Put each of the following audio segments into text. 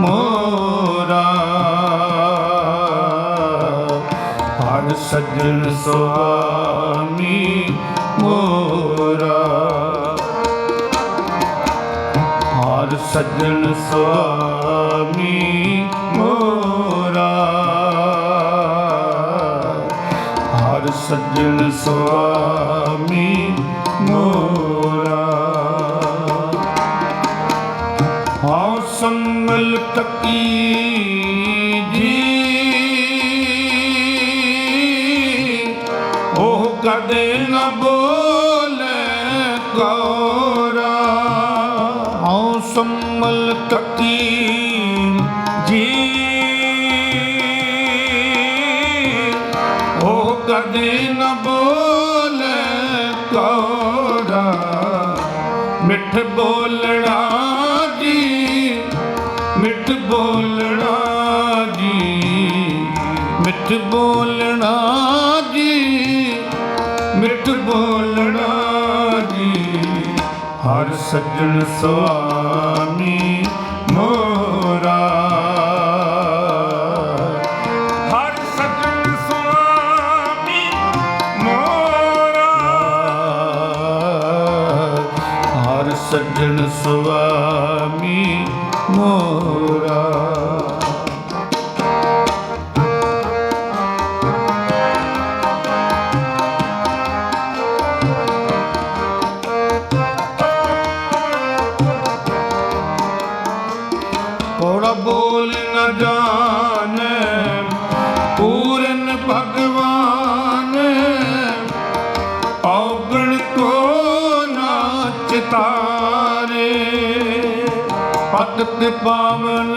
ਮੋਰਾ। ਹਰ ਸੱਜਣ ਸੁਆਮੀ ਮੋਰਾ। ਹਰ ਸੱਜਣ ਸੁਆਮੀ ਮੋਰਾ। ਹਰ ਸੱਜਣ ਸੁਆਮੀ ਮੋਰਾ। ਸੰਗਲ ਜੀ। ਉਹ ਕਦੇ ਨ ਬੋਲੇ ਕੋਰਾ ਹਉ ਸੰਗਲ ਤਕੀ ਜੀ। ਉਹ ਕਦੇ ਨ ਬੋਲੇ ਕੋਰਾ ਮਿੱਠ ਬੋਲਣਾ ਬੋਲਣਾ ਜੀ ਮਿੱਠ ਬੋਲਣਾ ਜੀ ਮਿੱਠ ਬੋਲਣਾ ਜੀ। ਹਰ ਸੱਜਣ ਸੁਆਮੀ ਸੱਜਣ ਸੁਆਮੀ ਮੋਰਾ। ਬੋਲ ਪੂਰਨ ਭਗਵਾਨ ਔਗਣ ਕੋ ਨਾ ਚਿਤਾਰੇ ਪਤਿਤ ਪਾਵਨ,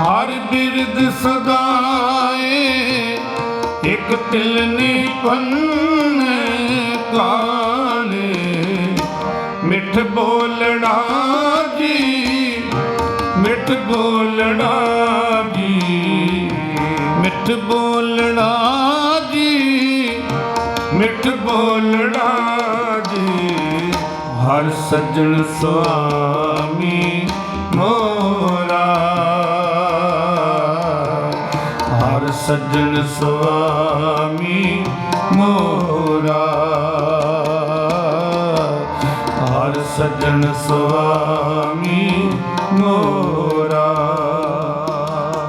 ਹਰ ਬਿਰਦ ਸਦਾਏ, ਇਕ ਤਿਲ ਨੀ ਨਿਪੰਨ ਕਾਲੇ ਮਿੱਠ ਬੋਲਣਾ ਜੀ, ਮਿੱਠ ਬੋਲਣਾ ਜੀ, ਮਿੱਠ ਬੋਲਣਾ ਜੀ, ਮਿੱਠ ਬੋਲਣਾ ਹਰ ਸੱਜਣ ਸੁਆਮੀ ਮੋਰਾ। ਹਰ ਸੱਜਣ ਸੁਆਮੀ ਮੋਰਾ। ਹਰ ਸੱਜਣ ਸੁਆਮੀ ਮੋਰਾ।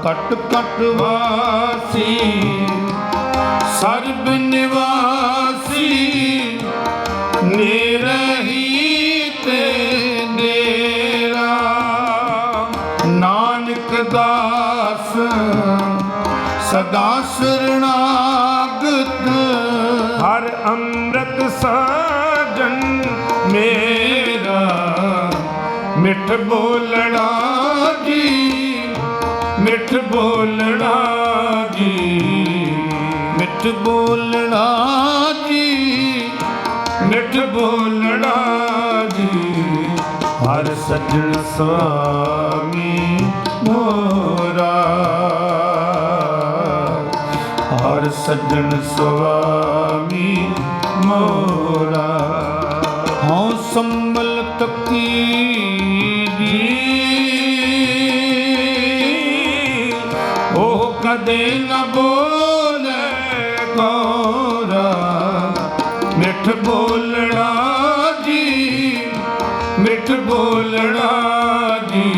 ਕਟ ਕਟ ਵਾਸੀ ਸਰਬ ਨਿਵਾਸੀ ਦਾਸ ਸਦਾ ਸਰਣਾਗਤ ਹਰ ਅੰਮ੍ਰਿਤ ਸਾਜਨ ਮੇਰਾ ਮਿੱਠ ਬੋਲਣਾ ਜੀ ਮਿੱਠ ਬੋਲਣਾ ਜੀ ਮਿੱਠ ਬੋਲਣਾ ਜੀ। ਮਿੱਠ ਬੋਲਣਾ ਜੀ। ਹਰ ਸੱਜਣ ਸੁਆਮੀ ਮੋਰਾ ਸੱਜਣ ਸੁਆਮੀ ਮੋਰਾ। ਹਉ ਸੰਬਲ ਤਕੀ ਜੀ ਉਹ ਕਦੇ ਨਾ ਬੋਲੇ ਕੋਰਾ ਮਿੱਠ ਬੋਲਣਾ ਜੀ, ਮਿੱਠ ਬੋਲਣਾ ਜੀ,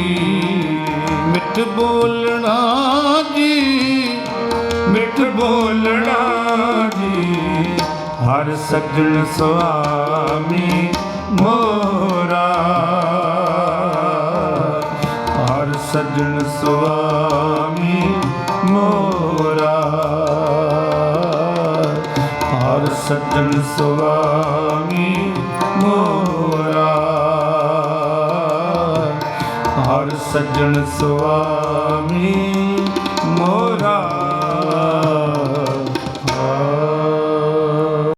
ਮਿੱਠ ਬੋਲਣਾ ਮਿੱਠ ਬੋਲਣਾ ਜੀ, ਹਰ ਸੱਜਣ ਸੁਆਮੀ ਮੋਰਾ। ਹਰ ਸੱਜਣ ਸੁਆਮੀ ਮੋਰਾ। ਹਰ ਸੱਜਣ ਸੁਆਮੀ ਮੋਰਾ। ਹਰ ਸੱਜਣ ਸੁਆਮੀ ਮੋਰਾ।